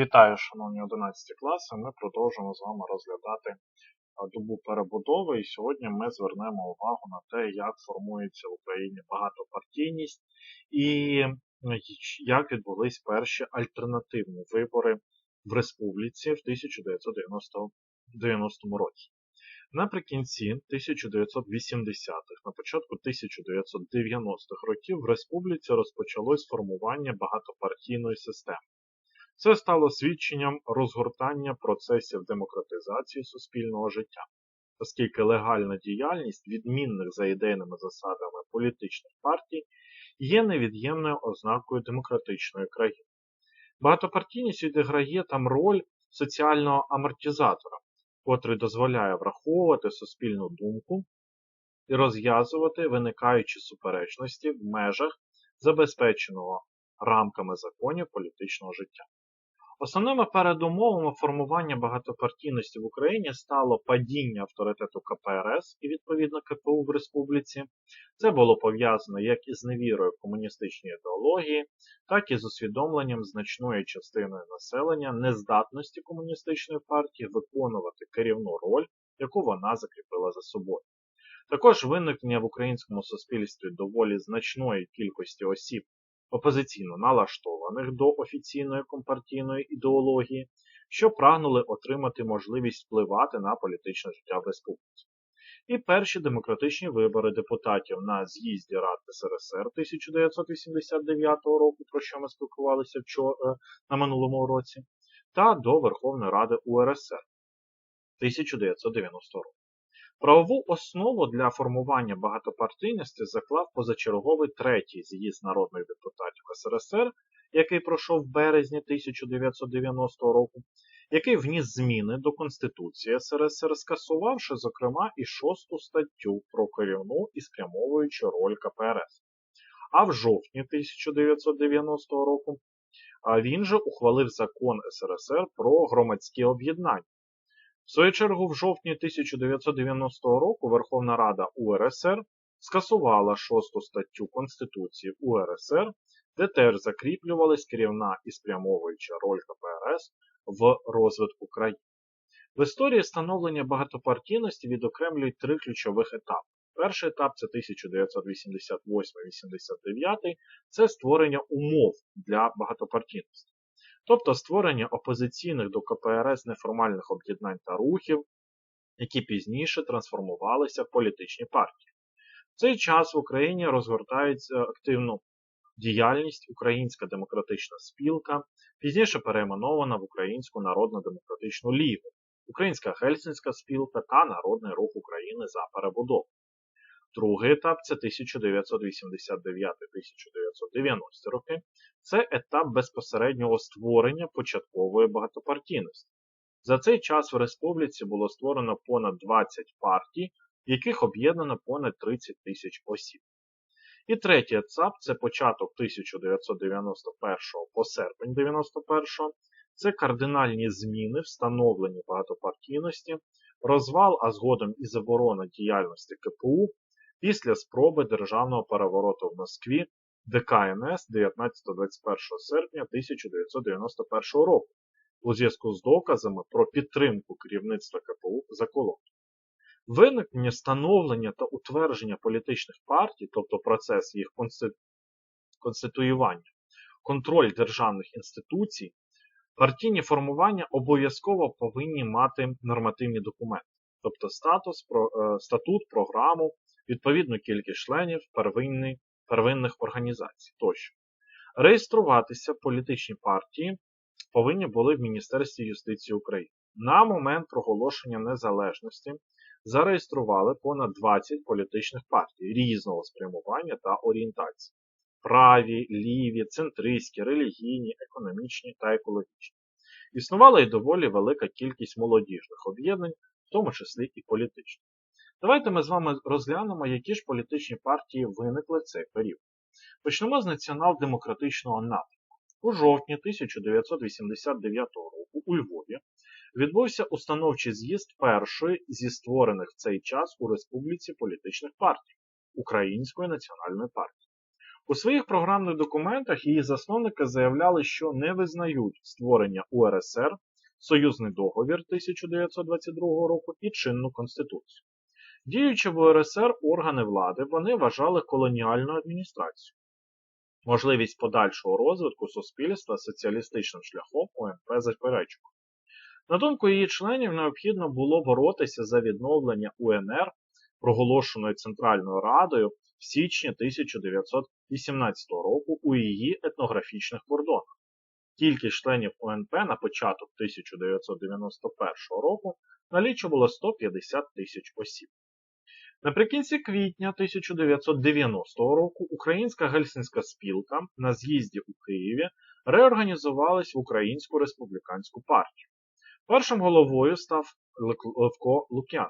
Вітаю, шановні 11 класи. Ми продовжуємо з вами розглядати добу перебудови. І сьогодні ми звернемо увагу на те, як формується в Україні багатопартійність і як відбулись перші альтернативні вибори в республіці в 1990 році. Наприкінці 1980-х, на початку 1990-х років в республіці розпочалось формування багатопартійної системи. Це стало свідченням розгортання процесів демократизації суспільного життя, оскільки легальна діяльність відмінних за ідейними засадами політичних партій є невід'ємною ознакою демократичної країни. Багатопартійність відіграє там роль соціального амортизатора, котрий дозволяє враховувати суспільну думку і розв'язувати виникаючі суперечності в межах забезпеченого рамками законів політичного життя. Основними передумовами формування багатопартійності в Україні стало падіння авторитету КПРС і відповідно КПУ в республіці. Це було пов'язано як із невірою комуністичної ідеології, так і з усвідомленням значної частини населення нездатності комуністичної партії виконувати керівну роль, яку вона закріпила за собою. Також виникнення в українському суспільстві доволі значної кількості осіб, опозиційно налаштованих до офіційної компартійної ідеології, що прагнули отримати можливість впливати на політичне життя в республіці. І перші демократичні вибори депутатів на з'їзді Рад СРСР 1989 року, про що ми спілкувалися вчора, на минулому році, та до Верховної Ради УРСР 1990 року. Правову основу для формування багатопартійності заклав позачерговий третій з'їзд народних депутатів СРСР, який пройшов в березні 1990 року, який вніс зміни до Конституції СРСР, скасувавши, зокрема, і шосту статтю про керівну і спрямовуючу роль КПРС. А в жовтні 1990 року він же ухвалив закон СРСР про громадські об'єднання. В свою чергу, в жовтні 1990 року Верховна Рада УРСР скасувала шосту статтю Конституції УРСР, де теж закріплювалась керівна і спрямовуюча роль КПРС в розвитку країни. В історії становлення багатопартійності відокремлюють три ключових етапи. Перший етап це 1988-89, це створення умов для багатопартійності тобто створення опозиційних до КПРС неформальних об'єднань та рухів, які пізніше трансформувалися в політичні партії. В цей час в Україні розгортається активну діяльність Українська демократична спілка, пізніше перейменована в Українську народно-демократичну лігу, Українська Гельсінська спілка та Народний рух України за перебудову. Другий етап це 1989-1990 роки. Це етап безпосереднього створення початкової багатопартійності. За цей час в республіці було створено понад 20 партій, в яких об'єднано понад 30 тисяч осіб. І третій етап це початок 1991 по серпень 91 це кардинальні зміни, встановлені багатопартійності, розвал, а згодом і заборона діяльності КПУ після спроби державного перевороту в Москві ДКНС 19-21 серпня 1991 року у зв'язку з доказами про підтримку керівництва КПУ за колону. Виникнення, становлення та утвердження політичних партій, тобто процес їх конституювання, контроль державних інституцій, партійні формування обов'язково повинні мати нормативні документи, тобто статус, е, статут, програму, відповідну кількість членів первинних організацій тощо. Реєструватися політичні партії повинні були в Міністерстві юстиції України. На момент проголошення незалежності зареєстрували понад 20 політичних партій різного спрямування та орієнтації: праві, ліві, центристські, релігійні, економічні та екологічні. Існувала й доволі велика кількість молодіжних об'єднань, в тому числі і політичних. Давайте ми з вами розглянемо, які ж політичні партії виникли в цей період. Почнемо з націонал-демократичного напрямку. У жовтні 1989 року у Львові відбувся установчий з'їзд першої зі створених в цей час у республіці політичних партій Української національної партії. У своїх програмних документах її засновники заявляли, що не визнають створення УРСР, Союзний договір 1922 року і чинну конституцію. Діючи в УРСР органи влади, вони вважали колоніальну адміністрацію. Можливість подальшого розвитку суспільства соціалістичним шляхом УНП заперечував. На думку її членів, необхідно було боротися за відновлення УНР, проголошеної Центральною Радою в січні 1918 року у її етнографічних кордонах. Кількість членів УНП на початок 1991 року налічувало 150 тисяч осіб. Наприкінці квітня 1990 року Українська Гельсінська спілка на з'їзді у Києві реорганізувалась в Українську республіканську партію. Першим головою став Левко Лук'ян.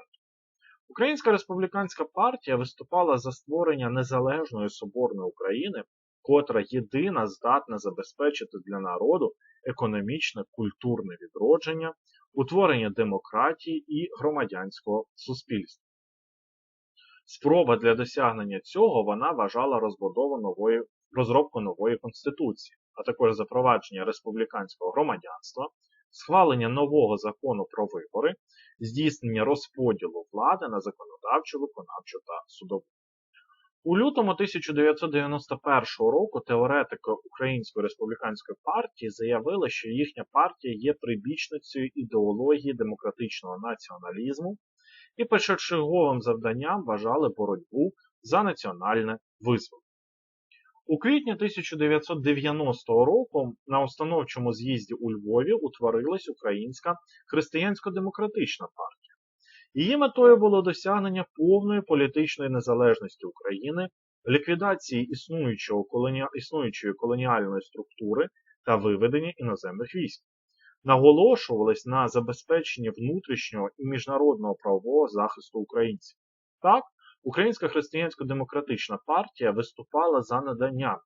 Українська республіканська партія виступала за створення незалежної соборної України, котра єдина здатна забезпечити для народу економічне культурне відродження, утворення демократії і громадянського суспільства. Спроба для досягнення цього вона вважала розбудову нової, розробку нової конституції, а також запровадження республіканського громадянства, схвалення нового закону про вибори, здійснення розподілу влади на законодавчу, виконавчу та судову. У лютому 1991 року теоретики Української республіканської партії заявили, що їхня партія є прибічницею ідеології демократичного націоналізму і першочерговим завданням вважали боротьбу за національне визволення. У квітні 1990 року на установчому з'їзді у Львові утворилась Українська християнсько-демократична партія. Її метою було досягнення повної політичної незалежності України, ліквідації існуючої колоніальної структури та виведення іноземних військ. Наголошувались на забезпеченні внутрішнього і міжнародного правового захисту українців. Так, Українська християнсько-демократична партія виступала за надання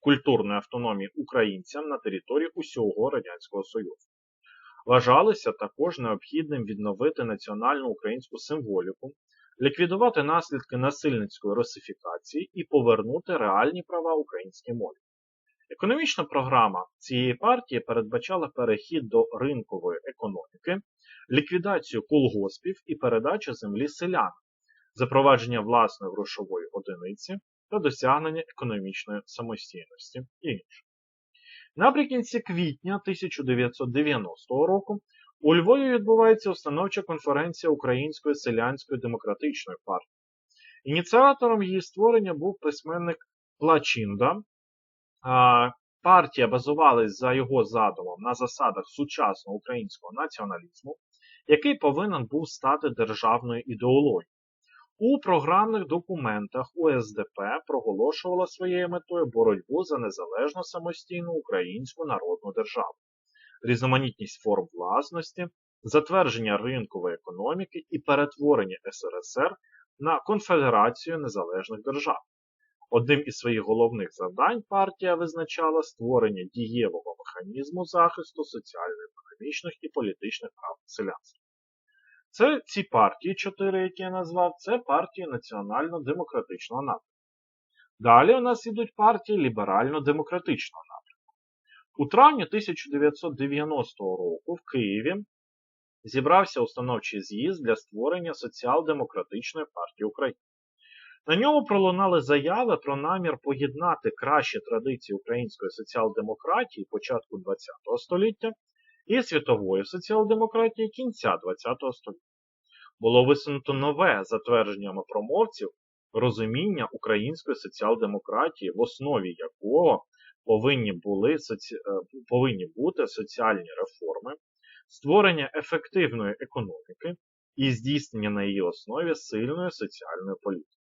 культурної автономії українцям на території усього Радянського Союзу. Вважалося також необхідним відновити національну українську символіку, ліквідувати наслідки насильницької русифікації і повернути реальні права українській мові. Економічна програма цієї партії передбачала перехід до ринкової економіки, ліквідацію колгоспів і передачу землі селянам, запровадження власної грошової одиниці та досягнення економічної самостійності і інше. Наприкінці квітня 1990 року у Львові відбувається установча конференція Української селянської демократичної партії. Ініціатором її створення був письменник Плачинда. Партія базувалась за його задумом на засадах сучасного українського націоналізму, який повинен був стати державною ідеологією. У програмних документах УСДП проголошувала своєю метою боротьбу за незалежну самостійну українську народну державу, різноманітність форм власності, затвердження ринкової економіки і перетворення СРСР на конфедерацію незалежних держав. Одним із своїх головних завдань партія визначала створення дієвого механізму захисту соціально-економічних і політичних прав селянства. Це ці партії, чотири, які я назвав, це партії національно-демократичного напрямку. Далі у нас йдуть партії ліберально-демократичного напрямку. У травні 1990 року в Києві зібрався установчий з'їзд для створення Соціал-демократичної партії України. На ньому пролунали заяви про намір поєднати кращі традиції української соціал-демократії початку ХХ століття і світової соціал-демократії кінця ХХ століття. Було висунуто нове затвердженнями промовців розуміння української соціал-демократії, в основі якого повинні, були, соці... Е, повинні бути соціальні реформи, створення ефективної економіки і здійснення на її основі сильної соціальної політики.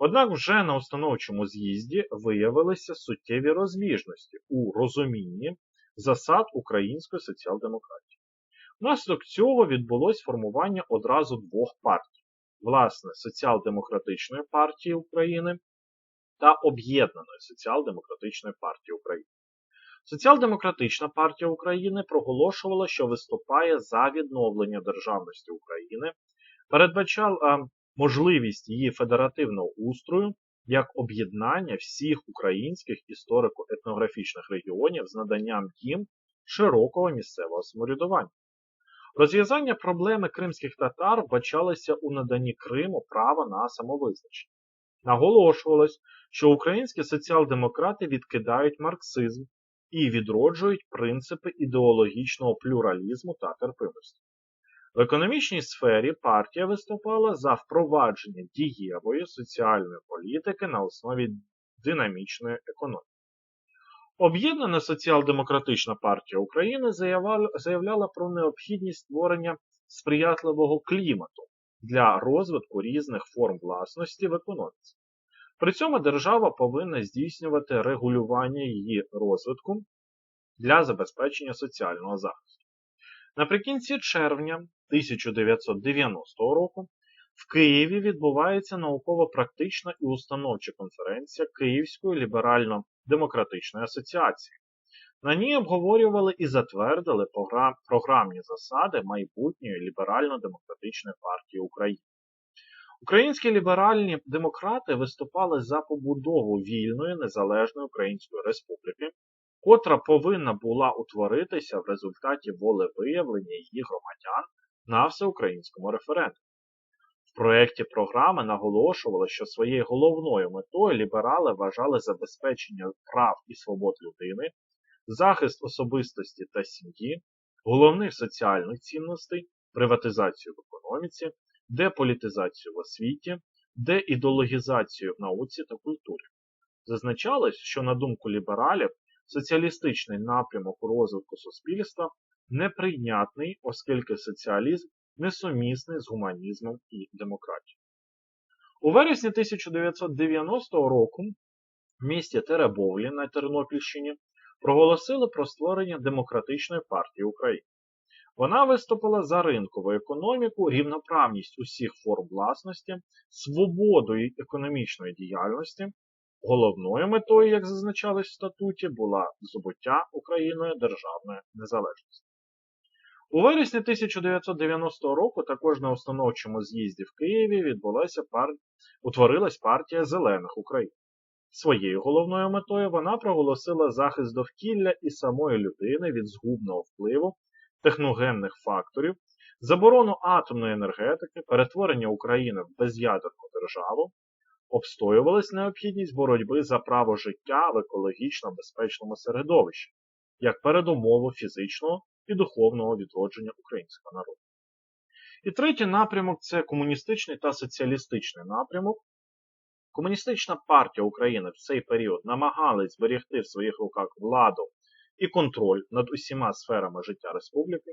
Однак вже на установчому з'їзді виявилися суттєві розбіжності у розумінні засад української соціал-демократії. Внаслідок цього відбулось формування одразу двох партій: власне, Соціал-демократичної партії України та Об'єднаної соціал-демократичної партії України. Соціал-демократична партія України проголошувала, що виступає за відновлення державності України, передбачала можливість її федеративного устрою, як об'єднання всіх українських історико-етнографічних регіонів з наданням їм широкого місцевого самоврядування. Розв'язання проблеми кримських татар вбачалося у наданні Криму права на самовизначення. Наголошувалось, що українські соціал-демократи відкидають марксизм і відроджують принципи ідеологічного плюралізму та терпимості. В економічній сфері партія виступала за впровадження дієвої соціальної політики на основі динамічної економіки. Об'єднана соціал-демократична партія України заявляла про необхідність створення сприятливого клімату для розвитку різних форм власності в економіці. При цьому держава повинна здійснювати регулювання її розвитку для забезпечення соціального захисту. Наприкінці червня 1990 року в Києві відбувається науково-практична і установча конференція Київської ліберально-демократичної асоціації. На ній обговорювали і затвердили програмні засади майбутньої ліберально-демократичної партії України. Українські ліберальні демократи виступали за побудову вільної незалежної Української Республіки, котра повинна була утворитися в результаті волевиявлення її громадян на всеукраїнському референдумі. В проєкті програми наголошували, що своєю головною метою ліберали вважали забезпечення прав і свобод людини, захист особистості та сім'ї, головних соціальних цінностей, приватизацію в економіці, деполітизацію в освіті, деідеологізацію в науці та культурі. Зазначалось, що, на думку лібералів, соціалістичний напрямок розвитку суспільства неприйнятний, оскільки соціалізм несумісний з гуманізмом і демократією. У вересні 1990 року в місті Теребовлі на Тернопільщині проголосили про створення Демократичної партії України. Вона виступила за ринкову економіку, рівноправність усіх форм власності, свободу економічної діяльності. Головною метою, як зазначалось в статуті, була здобуття Україною державної незалежності. У вересні 1990 року також на установчому з'їзді в Києві відбулася пар... утворилась партія Зелених України. Своєю головною метою вона проголосила захист довкілля і самої людини від згубного впливу техногенних факторів, заборону атомної енергетики, перетворення України в без'ядерну державу, обстоювалась необхідність боротьби за право життя в екологічно безпечному середовищі, як передумову фізичного і духовного відродження українського народу. І третій напрямок це комуністичний та соціалістичний напрямок. Комуністична партія України в цей період намагалась зберегти в своїх руках владу і контроль над усіма сферами життя республіки.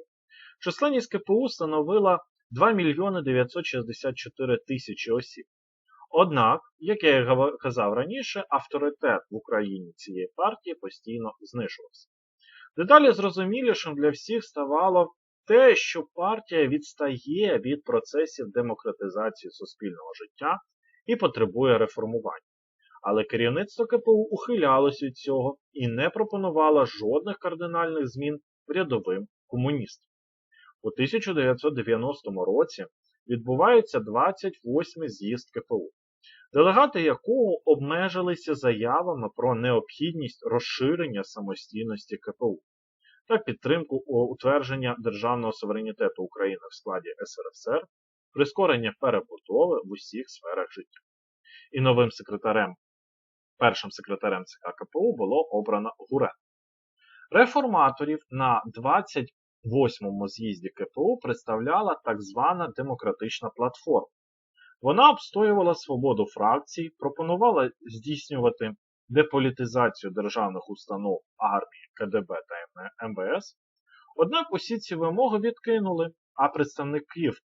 Численність КПУ становила 2 мільйони 964 тисячі осіб. Однак, як я казав раніше, авторитет в Україні цієї партії постійно знижувався. Дедалі зрозумілішим для всіх ставало те, що партія відстає від процесів демократизації суспільного життя і потребує реформування. Але керівництво КПУ ухилялось від цього і не пропонувало жодних кардинальних змін рядовим комуністам. У 1990 році відбувається 28 з'їзд КПУ, делегати якого обмежилися заявами про необхідність розширення самостійності КПУ та підтримку утвердження державного суверенітету України в складі СРСР, прискорення перебудови в усіх сферах життя. І новим секретарем Першим секретарем ЦК КПУ було обрано Гурен. Реформаторів на 28-му з'їзді КПУ представляла так звана демократична платформа. Вона обстоювала свободу фракцій, пропонувала здійснювати деполітизацію державних установ армії, КДБ та МВС. Однак усі ці вимоги відкинули, а представників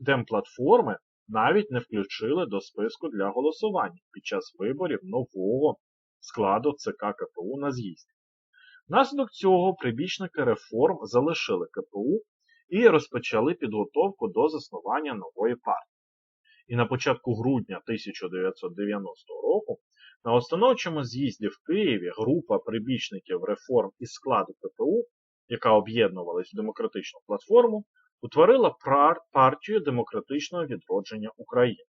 демплатформи навіть не включили до списку для голосування під час виборів нового складу ЦК КПУ на з'їзді. Внаслідок цього прибічники реформ залишили КПУ і розпочали підготовку до заснування нової партії. І на початку грудня 1990 року на установчому з'їзді в Києві група прибічників реформ із складу КПУ, яка об'єднувалась в демократичну платформу, утворила партію демократичного відродження України.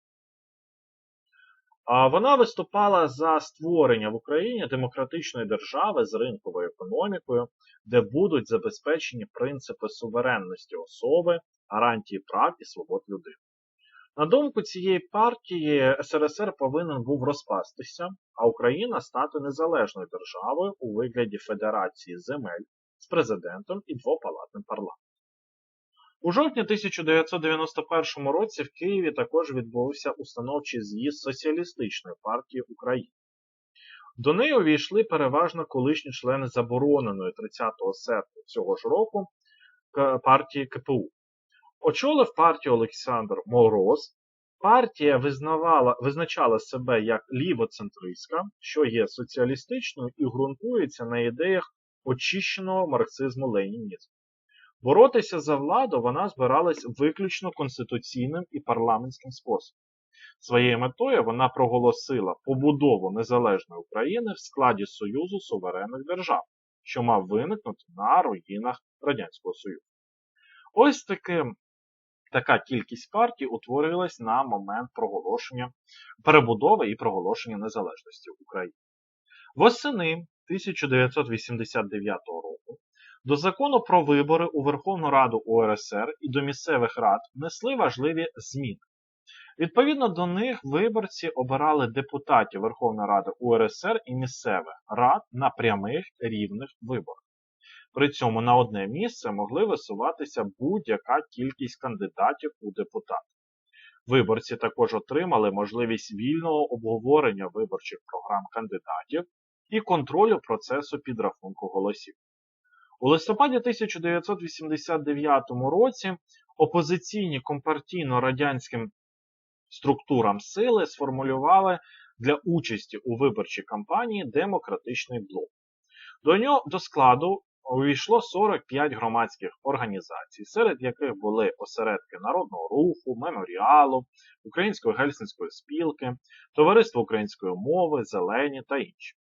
А Вона виступала за створення в Україні демократичної держави з ринковою економікою, де будуть забезпечені принципи суверенності особи, гарантії прав і свобод людини. На думку цієї партії, СРСР повинен був розпастися, а Україна стати незалежною державою у вигляді Федерації земель з президентом і двопалатним парламентом. У жовтні 1991 році в Києві також відбувся установчий з'їзд Соціалістичної партії України. До неї увійшли переважно колишні члени забороненої 30 серпня цього ж року партії КПУ. Очолив партію Олександр Мороз. Партія визнавала, визначала себе як лівоцентристська, що є соціалістичною і ґрунтується на ідеях очищеного марксизму ленінізму. Боротися за владу вона збиралась виключно конституційним і парламентським способом. Своєю метою вона проголосила побудову незалежної України в складі Союзу суверенних держав, що мав виникнути на руїнах Радянського Союзу. Ось таким, така кількість партій утворилась на момент проголошення перебудови і проголошення незалежності України. Восени 1989 року до закону про вибори у Верховну Раду УРСР і до місцевих рад внесли важливі зміни. Відповідно до них виборці обирали депутатів Верховної Ради УРСР і місцевих рад на прямих рівних виборах. При цьому на одне місце могли висуватися будь-яка кількість кандидатів у депутати. Виборці також отримали можливість вільного обговорення виборчих програм кандидатів і контролю процесу підрахунку голосів. У листопаді 1989 році опозиційні компартійно-радянським структурам сили сформулювали для участі у виборчій кампанії демократичний блок. До нього до складу увійшло 45 громадських організацій, серед яких були осередки Народного руху, меморіалу, Української гельсінської спілки, Товариство української мови, Зелені та інші.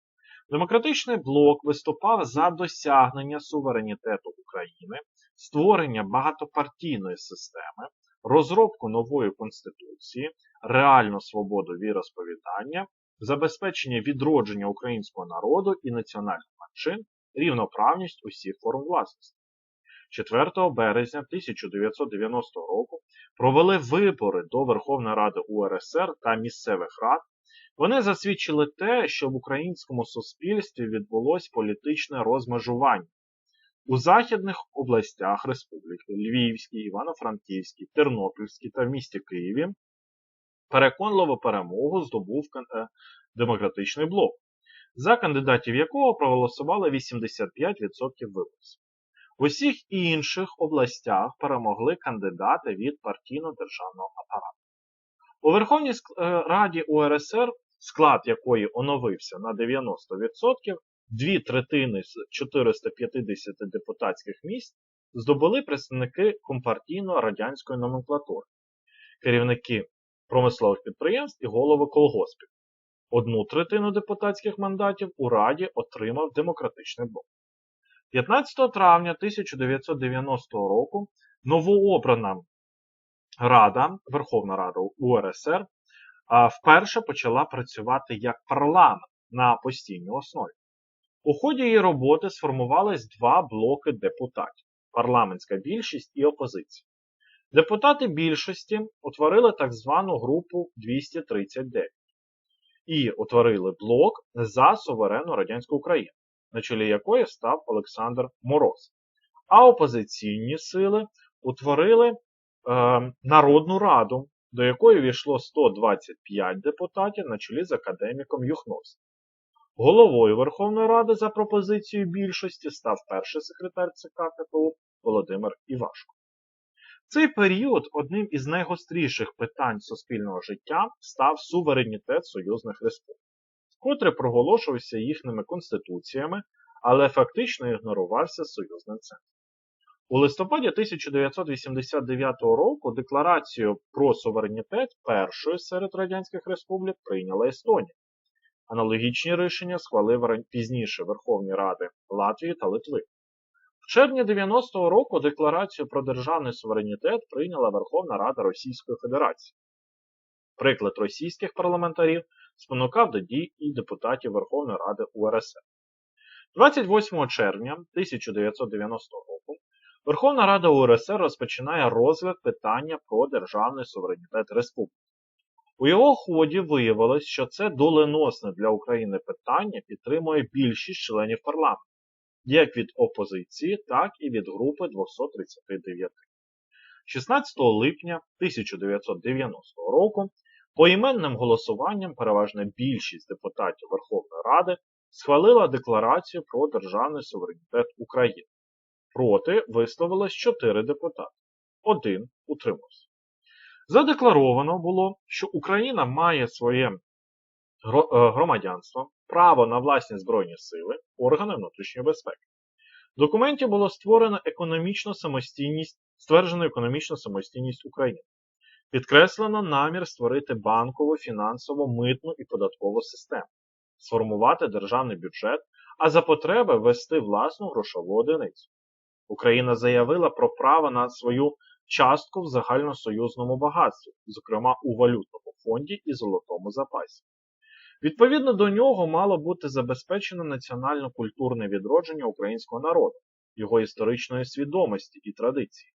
Демократичний блок виступав за досягнення суверенітету України, створення багатопартійної системи, розробку нової конституції, реальну свободу віросповідання, забезпечення відродження українського народу і національних меншин, рівноправність усіх форм власності. 4 березня 1990 року провели вибори до Верховної Ради УРСР та місцевих рад вони засвідчили те, що в українському суспільстві відбулось політичне розмежування. У західних областях республіки Львівській, Івано-Франківській, Тернопільській та в місті Києві переконливу перемогу здобув е, демократичний блок, за кандидатів якого проголосували 85% виборців. В усіх інших областях перемогли кандидати від партійно-державного апарату. У Верховній е, Раді УРСР склад якої оновився на 90%, дві третини з 450 депутатських місць здобули представники компартійно-радянської номенклатури, керівники промислових підприємств і голови колгоспів. Одну третину депутатських мандатів у Раді отримав демократичний блок. 15 травня 1990 року новообрана Рада, Верховна Рада УРСР вперше почала працювати як парламент на постійній основі. У ході її роботи сформувались два блоки депутатів парламентська більшість і опозиція. Депутати більшості утворили так звану групу 239 і утворили блок за суверенну радянську Україну, на чолі якої став Олександр Мороз. А опозиційні сили утворили е, Народну Раду, до якої війшло 125 депутатів на чолі з академіком Юхновським. Головою Верховної Ради за пропозицією більшості став перший секретар ЦК КПУ Володимир Івашко. Цей період одним із найгостріших питань суспільного життя став суверенітет союзних республік, котрий проголошувався їхніми конституціями, але фактично ігнорувався союзним центром. У листопаді 1989 року декларацію про суверенітет першою серед радянських республік прийняла Естонія. Аналогічні рішення схвалив пізніше Верховні Ради Латвії та Литви. В червні 90-го року декларацію про державний суверенітет прийняла Верховна Рада Російської Федерації. Приклад російських парламентарів спонукав до дій і депутатів Верховної Ради УРСР. 28 червня 1990 року Верховна Рада УРСР розпочинає розгляд питання про державний суверенітет республіки. У його ході виявилось, що це доленосне для України питання підтримує більшість членів парламенту, як від опозиції, так і від групи 239. 16 липня 1990 року поіменним голосуванням переважна більшість депутатів Верховної Ради схвалила декларацію про державний суверенітет України. Проти висловилось 4 депутати. Один утримався. Задекларовано було, що Україна має своє е, громадянство, право на власні збройні сили, органи внутрішньої безпеки. В документі було створено економічну самостійність, стверджено економічну самостійність України. Підкреслено намір створити банкову, фінансову, митну і податкову систему, сформувати державний бюджет, а за потреби ввести власну грошову одиницю. Україна заявила про право на свою частку в загальносоюзному багатстві, зокрема у валютному фонді і золотому запасі. Відповідно до нього мало бути забезпечено національно-культурне відродження українського народу, його історичної свідомості і традиції.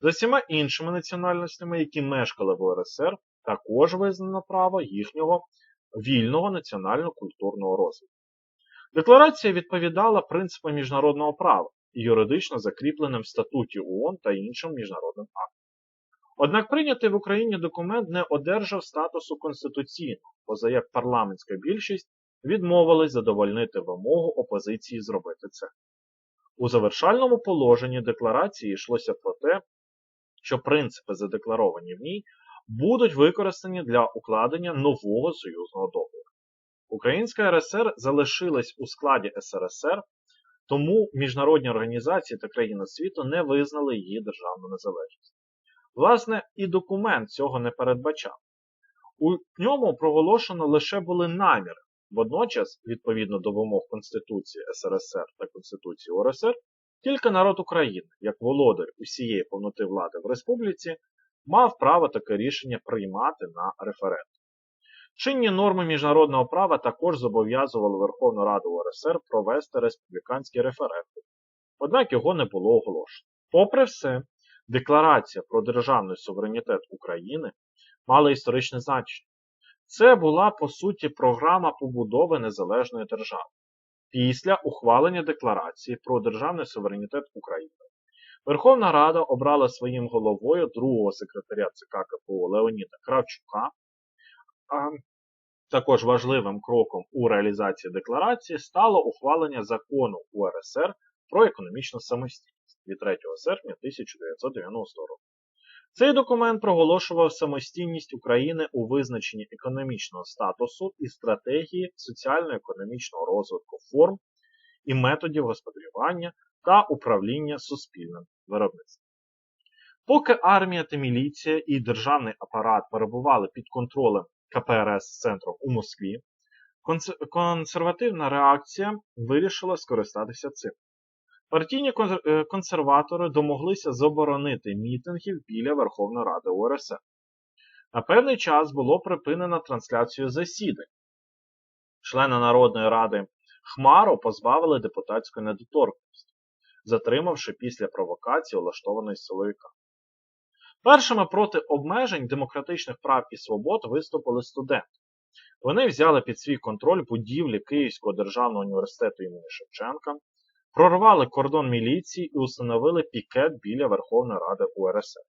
За всіма іншими національностями, які мешкали в УРСР, також визнано право їхнього вільного національно-культурного розвитку. Декларація відповідала принципам міжнародного права і юридично закріпленим в статуті ООН та іншим міжнародним актам. Однак прийнятий в Україні документ не одержав статусу конституційного, поза як парламентська більшість відмовилась задовольнити вимогу опозиції зробити це. У завершальному положенні декларації йшлося про те, що принципи, задекларовані в ній, будуть використані для укладення нового союзного договору. Українська РСР залишилась у складі СРСР, тому міжнародні організації та країни світу не визнали її державну незалежність. Власне, і документ цього не передбачав. У ньому проголошено лише були наміри. Водночас, відповідно до вимог Конституції СРСР та Конституції УРСР, тільки народ України, як володар усієї повноти влади в республіці, мав право таке рішення приймати на референдум. Чинні норми міжнародного права також зобов'язували Верховну Раду УРСР провести республіканський референдум, однак його не було оголошено. Попри все, Декларація про державний суверенітет України мала історичне значення. Це була, по суті, програма побудови незалежної держави. Після ухвалення декларації про державний суверенітет України Верховна Рада обрала своїм головою другого секретаря ЦК КПУ Леоніда Кравчука. А також важливим кроком у реалізації декларації стало ухвалення закону УРСР про економічну самостійність від 3 серпня 1990 року. Цей документ проголошував самостійність України у визначенні економічного статусу і стратегії соціально-економічного розвитку форм і методів господарювання та управління суспільним виробництвом. Поки армія та міліція і державний апарат перебували під контролем КПРС з центром у Москві, консервативна реакція вирішила скористатися цим. Партійні е, консерватори домоглися заборонити мітингів біля Верховної Ради УРСР. На певний час було припинено трансляцію засідань. Члени Народної ради Хмару позбавили депутатської недоторкності, затримавши після провокації влаштованої силовиками. Першими проти обмежень демократичних прав і свобод виступили студенти. Вони взяли під свій контроль будівлі Київського державного університету імені Шевченка, прорвали кордон міліції і установили пікет біля Верховної Ради УРСР.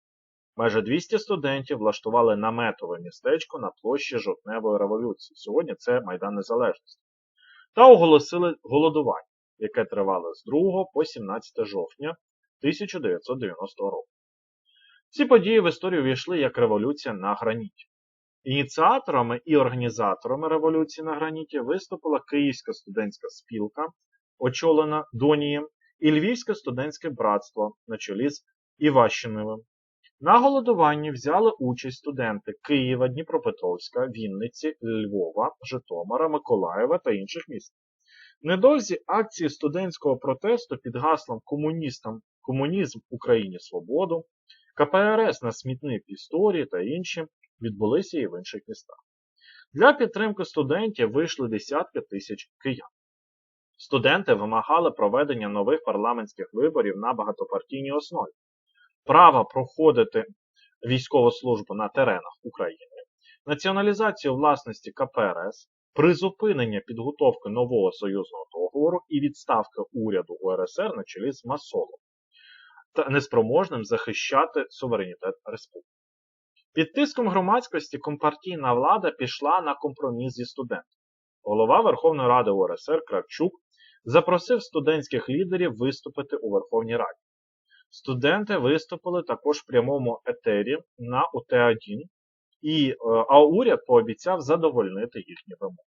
Майже 200 студентів влаштували наметове містечко на площі Жовтневої революції. Сьогодні це Майдан Незалежності. Та оголосили голодування, яке тривало з 2 по 17 жовтня 1990 року. Ці події в історію увійшли як революція на граніті. Ініціаторами і організаторами революції на граніті виступила Київська студентська спілка очолена Донієм, і Львівське студентське братство на чолі з Іващиновим. На голодуванні взяли участь студенти Києва, Дніпропетровська, Вінниці, Львова, Житомира, Миколаєва та інших міст. Недовзі акції студентського протесту під гаслом комуністам Комунізм Україні Свободу, КПРС на смітник історії та інші відбулися і в інших містах. Для підтримки студентів вийшли десятки тисяч киян. Студенти вимагали проведення нових парламентських виборів на багатопартійній основі, права проходити військову службу на теренах України, націоналізацію власності КПРС, призупинення підготовки нового союзного договору і відставки уряду УРСР на чолі з Масолом та неспроможним захищати суверенітет республіки. Під тиском громадськості компартійна влада пішла на компроміс зі студентами. Голова Верховної Ради УРСР Кравчук запросив студентських лідерів виступити у Верховній Раді. Студенти виступили також в прямому етері на УТ-1, і, е, а уряд пообіцяв задовольнити їхні вимоги.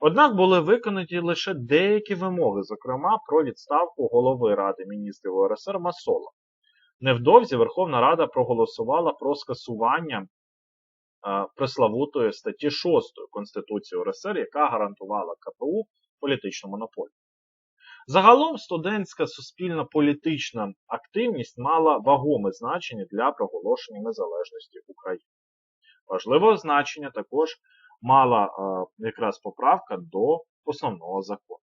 Однак були виконані лише деякі вимоги, зокрема про відставку голови Ради міністрів УРСР Масола. Невдовзі Верховна Рада проголосувала про скасування е, преславутої статті 6 Конституції УРСР, яка гарантувала КПУ політичну монополію. Загалом студентська суспільно-політична активність мала вагоме значення для проголошення незалежності України. Важливе значення також мала е, якраз поправка до основного закону.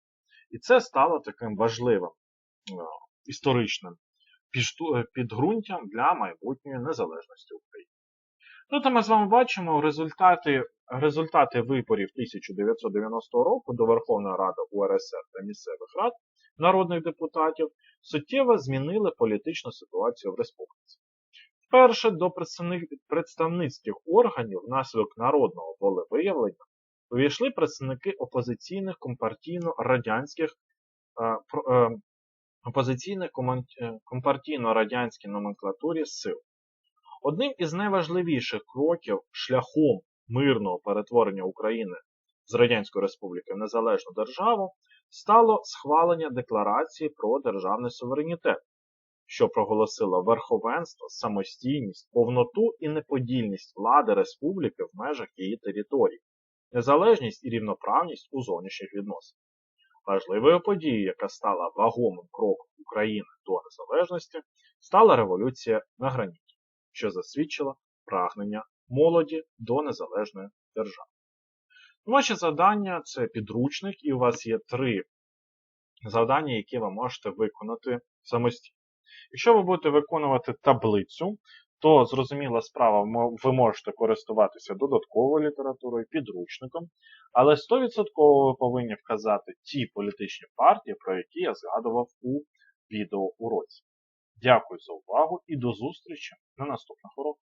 І це стало таким важливим е, історичним е, підґрунтям для майбутньої незалежності України. Тут ми з вами бачимо результати, результати виборів 1990 року до Верховної Ради УРСР та місцевих рад народних депутатів суттєво змінили політичну ситуацію в республіці. Вперше до представницьких органів внаслідок народного волевиявлення увійшли представники опозиційних компартійно-радянських е, е, опозиційних е, компартійно-радянській номенклатурі сил. Одним із найважливіших кроків шляхом мирного перетворення України з Радянської Республіки в незалежну державу стало схвалення декларації про державний суверенітет, що проголосила верховенство, самостійність, повноту і неподільність влади республіки в межах її території, незалежність і рівноправність у зовнішніх відносинах. Важливою подією, яка стала вагомим кроком України до незалежності, стала революція на граніті, що засвідчила прагнення молоді до незалежної держави. Ваші завдання це підручник, і у вас є три завдання, які ви можете виконати самостійно. Якщо ви будете виконувати таблицю, то зрозуміла справа, ви можете користуватися додатковою літературою, підручником, але 100% ви повинні вказати ті політичні партії, про які я згадував у відеоуроці. Дякую за увагу і до зустрічі на наступних уроках.